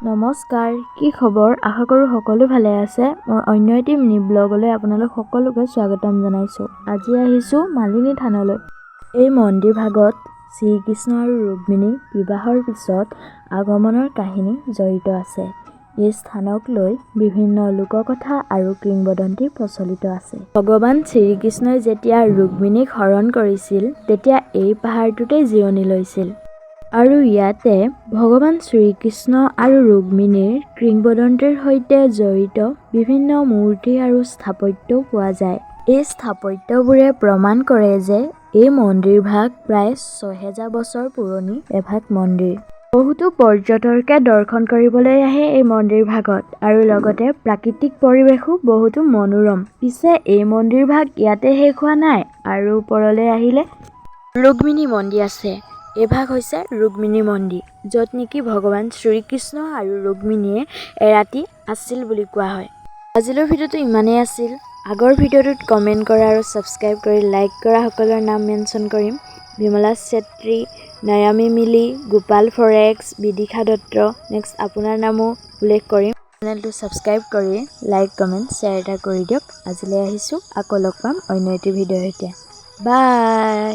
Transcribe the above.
নমস্কাৰ কি খবৰ? আশা কৰোঁ সকলো ভালে আছে। মোৰ অন্য এটি মিনি ব্লগলৈ আপোনালোক সকলোকে স্বাগতম জনাইছোঁ। আজি আহিছোঁ মালিনী থানলৈ। এই মন্দিৰ ভাগত শ্ৰীকৃষ্ণ আৰু ৰুক্মিণী বিবাহৰ পিছত আগমনৰ কাহিনী জড়িত আছে। এই স্থানক লৈ বিভিন্ন লোককথা আৰু কিংবদন্তি প্ৰচলিত আছে। ভগৱান শ্ৰীকৃষ্ণই যেতিয়া ৰুক্মিণীক হৰণ কৰিছিল তেতিয়া এই পাহাৰটোতেই জিৰণি লৈছিল। আৰু ইয়াতে ভগৱান শ্ৰীকৃষ্ণ আৰু ৰুক্মিণীৰ কিংবদন্তিৰ সৈতে জড়িত বিভিন্ন মূৰ্তি আৰু স্থাপত্যও পোৱা যায়। এই স্থাপত্যবোৰে প্ৰমাণ কৰে যে এই মন্দিৰভাগ প্ৰায় ছহেজাৰ বছৰ পুৰণি এভাগ মন্দিৰ। বহুতো পৰ্যটকে দৰ্শন কৰিবলৈ আহে এই মন্দিৰভাগত আৰু লগতে প্ৰাকৃতিক পৰিৱেশো বহুতো মনোৰম। পিছে এই মন্দিৰভাগ ইয়াতে শেষ হোৱা নাই আৰু ওপৰলৈ আহিলে ৰুক্মিণী মন্দিৰ আছে। এইভাগ হৈছে ৰুক্মিণী মন্দিৰ য'ত নেকি ভগৱান শ্ৰীকৃষ্ণ আৰু ৰুক্মিণীয়ে এৰাতি আছিল বুলি কোৱা হয়। আজিলৈ ভিডিঅ'টো ইমানেই আছিল। আগৰ ভিডিঅ'টোত কমেণ্ট কৰা আৰু ছাবস্ক্ৰাইব কৰি লাইক কৰা সকলৰ নাম মেনশ্যন কৰিম। বিমলা চেত্ৰী নয়ামী মিলি গোপাল ফৰেক্স বিদিশা দত্ত। নেক্সট আপোনাৰ নামো উল্লেখ কৰিম। চেনেলটো ছাবস্ক্ৰাইব কৰি লাইক কমেণ্ট শ্বেয়াৰ এটা কৰি দিয়ক। আজিলৈ আহিছোঁ। আকৌ লগ পাম অন্য এটি ভিডিঅ'ৰ সৈতে। বাই!